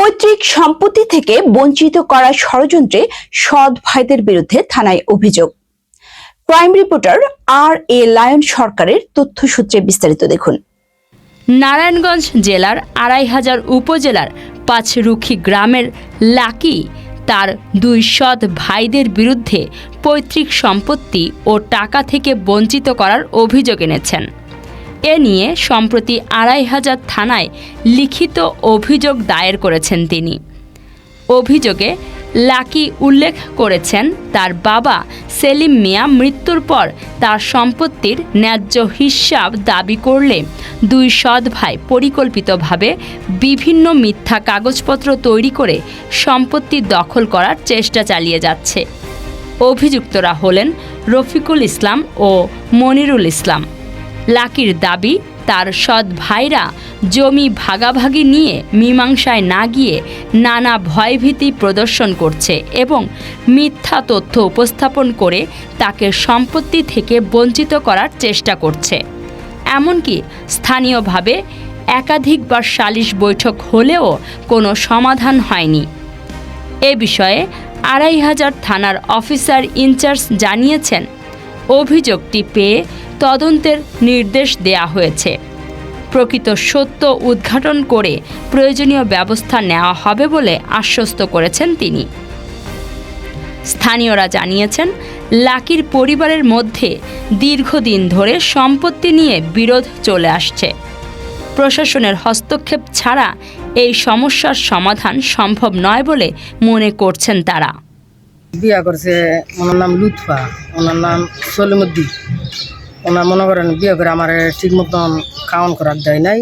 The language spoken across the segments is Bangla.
পৈতৃক সম্পত্তি থেকে বঞ্চিত করার ষড়যন্ত্রে সৎ ভাইদের বিরুদ্ধে থানায় অভিযোগ। Crime reporter R A Lion সরকারের তথ্যসূত্রে বিস্তারিত দেখুন। নারায়ণগঞ্জ জেলার আড়াই হাজার উপজেলার পাঁচরুখি গ্রামের লাকি তার দুই সৎ ভাইদের বিরুদ্ধে পৈতৃক সম্পত্তি ও টাকা থেকে বঞ্চিত করার অভিযোগ এনেছেন। এ নিয়ে সম্প্রতি আড়াই হাজার থানায় লিখিত অভিযোগ দায়ের করেছেন তিনি। অভিযোগে লাকি উল্লেখ করেছেন, তার বাবা সেলিম মিয়া মৃত্যুর পর তার সম্পত্তির ন্যায্য হিসাব দাবি করলে দুই সৎ ভাই পরিকল্পিতভাবে বিভিন্ন মিথ্যা কাগজপত্র তৈরি করে সম্পত্তি দখল করার চেষ্টা চালিয়ে যাচ্ছে। অভিযুক্তরা হলেন রফিকুল ইসলাম ও মনিরুল ইসলাম। লাকির দাবি, তার সৎ ভাইরা জমি ভাগাভাগি নিয়ে মীমাংসায় না গিয়ে নানা ভয়ভীতি প্রদর্শন করছে এবং মিথ্যা তথ্য উপস্থাপন করে তাকে সম্পত্তি থেকে বঞ্চিত করার চেষ্টা করছে। এমনকি স্থানীয়ভাবে একাধিকবার সালিশ বৈঠক হলেও কোনো সমাধান হয়নি। এ বিষয়ে আড়াই হাজার থানার অফিসার ইনচার্জ জানিয়েছেন, অভিযোগটি পেয়ে তদন্তের নির্দেশ দেয়া হয়েছে। প্রকৃত সত্য উদ্ঘাটন করে প্রয়োজনীয় ব্যবস্থা নেওয়া হবে বলে আশ্বস্ত করেছেন তিনি। স্থানীয়রা জানিয়েছেন, লাকির পরিবারের মধ্যে দীর্ঘদিন ধরে সম্পত্তি নিয়ে বিরোধ চলে আসছে। প্রশাসনের হস্তক্ষেপ ছাড়া এই সমস্যার সমাধান সম্ভব নয় বলে মনে করছেন তারা। বিয়া করছে, ওনার নাম লুৎফা, ওনার নাম সলিমুদ্দি ওনার মনে করেন বিয়ে করে আমার ঠিক মতন খাওয়ান করার দেয় নাই।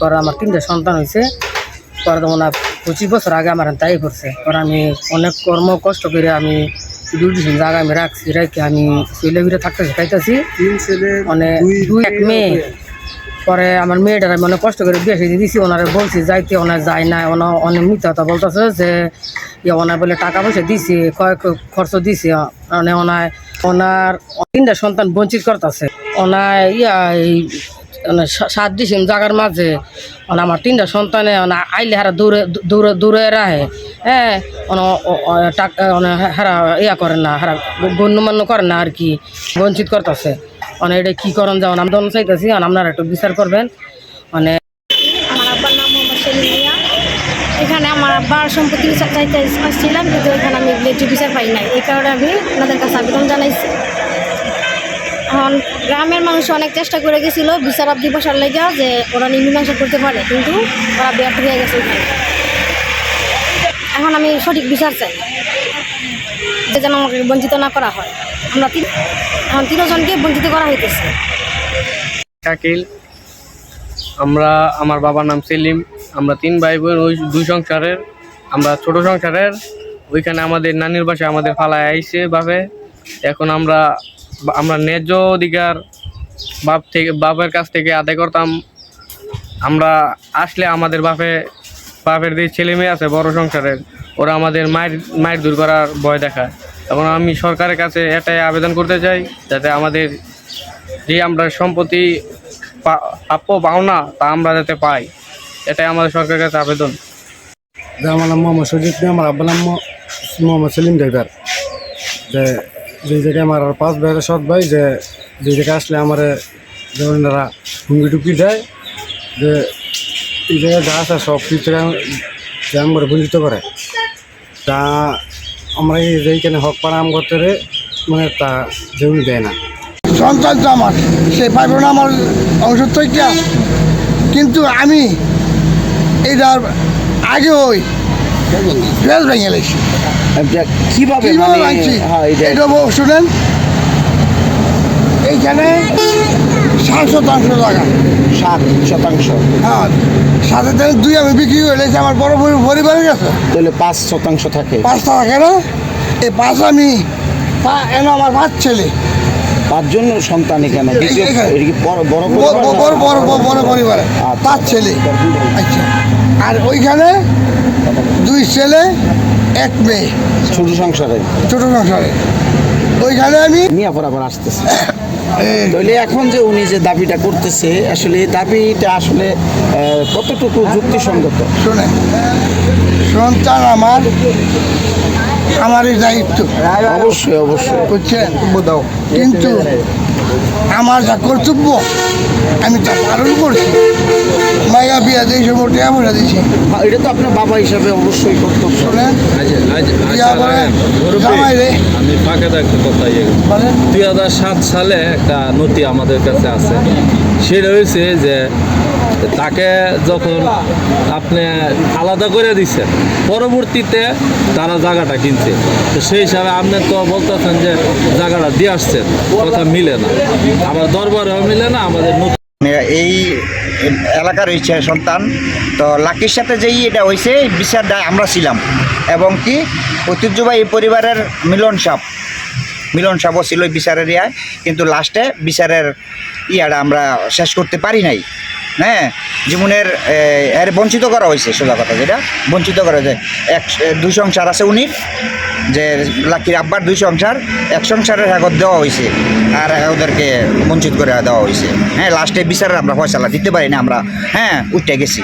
পরে আমার তিনটা সন্তান হয়েছে পরে তো ওনার পঁচিশ বছর আগে আমার তাই করছে। পরে আমি অনেক কর্ম কষ্ট করে আমি দুটি জায়গা আমি রাখছি রেখে আমি ছেলে ঘুরে থাকতে শিখাইতেছি। মানে দুই এক মেয়ে পরে আমার মেয়েটার আমি অনেক কষ্ট করে বিয়ে দিয়ে দিছি। ওনারে বলছি যাইতে ওনার যায় না। ওনার অনেক মিথ্যা কথা বলতেছে যে ইয়ে ওনার বলে টাকা পয়সা দিছি খরচ দিছি। মানে ওনার ওনার তিনটা সন্তান বঞ্চিত করতেছে। ওনার ইয়া, এই মানে সাত ডিসিম জাগার মাঝে মানে আমার তিনটা সন্তানে মানে আইলে হারা দূরে দূরে দূরে রাহে। হ্যাঁ টাকা হারা ইয়া করেন না, হারা গণ্যমান্য করেন না আর কি, বঞ্চিত করতেছে। মানে এটা কী করেন যেমন আমি চাইতেছি আপনারা একটু বিচার করবেন। মানে আমার আব্বার নাম মোহাম্মদ সেলিম মিয়া এখানে আমার আব্বার সম্পত্তি বিচার চাইতে আসছিলাম, কিন্তু এখানে আমি লেজু বিচার পাই নাই। এই কারণে আমি ওনাদের কাছে আবেদন জানাইছি। এখন গ্রামের মানুষ অনেক চেষ্টা করে গেছিল বিচার অব্দি বসার লেগে যে ওরা মীমাংসা করতে পারে, কিন্তু ওরা ব্যর্থ হয়ে গেছে এখন। আমি সঠিক বিচার চাই, যে যেন আমাকে বঞ্চিত না করা হয়। আমরা তিন, এখন তিনজনকে বঞ্চিত করা হইতেছে। আমরা, আমার বাবার নাম সেলিম। আমরা তিন ভাই বোন, ওই দুই সংসারের আমরা ছোট সংসারের, ওইখানে আমাদের নানির বাসায় আমাদের ফালায় আইসে বাপে। এখন আমরা আমরা ন্যায্য অধিকার বাপ থেকে, বাপের কাছ থেকে আদায় করতাম। আমরা আসলে আমাদের বাপে, বাপের যে ছেলে মেয়ে আছে বড় সংসারের, ওরা আমাদের মায়ের মায়ের দূর করার ভয় দেখায়। এখন আমি সরকারের কাছে এটাই আবেদন করতে চাই, যাতে আমাদের যে আমরা সম্পত্তি প্রাপ্য পাওনা তা আমরা যাতে পাই। এটাই আমাদের সরকারের কাছে আবেদন। আমার নাম মোহাম্মদ সজিদ মিয়া আমার আব্বার নাম মোহাম্মদ সেলিম ড্রাইভার যে যে জায়গায় আমার পাঁচ ভাইয়ের সৎ ভাই, যে যে জায়গায় আসলে আমার যেমন হুমকি টুকি দেয়, যে এই জায়গায় যা আছে সব কিছু জ্যাম করে বঞ্চিত করে। তা আমরা এই যেইখানে হক পাড়াম করতে মানে তা জমি দেয় না। সন্তান তো আমার, সে পাইব না আমার অংশ কিন্তু আমি এটার আগে ওই ফেল ভেঙে লেছি কীভাবে কীভাবে মানে ভাঙছি? হ্যাঁ, এটা শুনেন। এইখানে ষাট শতাংশ জায়গা। সাত শতাংশ। হ্যাঁ সাথে থেকে দুই আমি বিক্রি করে লেছি আমার বড় পরি- পরিবারের কাছে। তাহলে পাঁচ শতাংশ থাকে। পাঁচটা থাকে না এই পাঁচ আমি এন আমার পাঁচ ছেলে। পাঁচজন সন্তান এখানে? বড় বড় বড় বড় পরিবারে। আচ্ছা। পাঁচ ছেলে। আচ্ছা। আর ওইখানে দুই ছেলে এক মেয়ে। ছোট সংসারে? ছোট সংসারে। ওইখানে আমি নিয়ে আবার আসতেছে। এই এখন যে উনি যে দাবিটা করতেছে আসলে এই দাবিটা আসলে কতটুকু যুক্তিসঙ্গত? শোনে সন্তান আমার আমারই দায়িত্ব। অবশ্যই অবশ্যই। বুঝছেন? কিন্তু আমার যা কর্তব্য আমি তা পালন করছি। মাইয়া দিয়ে সময় টেয়া বলে দিছি। এটা তো আপনার বাবা হিসাবে অবশ্যই কর্তব্য। শোনেন আচ্ছা, আমি ফাঁকে কথা ইয়ে দুই হাজার সাত সালে একটা নথি আমাদের কাছে আছে। সেটা হয়েছে যে তাকে যখন আপনি আলাদা করে দিচ্ছেন পরবর্তীতে তারা জায়গাটা কিনছে। তো সেই হিসাবে আপনি তো বলতেছেন যে জায়গাটা দিয়ে আসছেন কথা মিলে না। আবার দরবারেও মিলে না আমাদের এই এলাকার হয়েছে সন্তান। তো লাকির সাথে যেই এটা হয়েছে দায় আমরা ছিলাম। এবং কি, ঐতিহ্যবাহী পরিবারের মিলন সাপ। মিলন সাপও ছিল বিচারের ইয়ায়। কিন্তু লাস্টে বিচারের ইয়াটা আমরা শেষ করতে পারি নাই। হ্যাঁ জীবনের এর বঞ্চিত করা হয়েছে, সোজা কথা যেটা। বঞ্চিত করা হয়েছে এক দুই সংসার আছে উনি, যে লাকির আব্বার দুই সংসার, এক সংসারের হ্যাগত দেওয়া হয়েছে, আর ওদেরকে বঞ্চিত করে দেওয়া হয়েছে। হ্যাঁ লাস্টে বিচারের আমরা ফয়সালা দিতে পারি না আমরা হ্যাঁ উঠে গেছি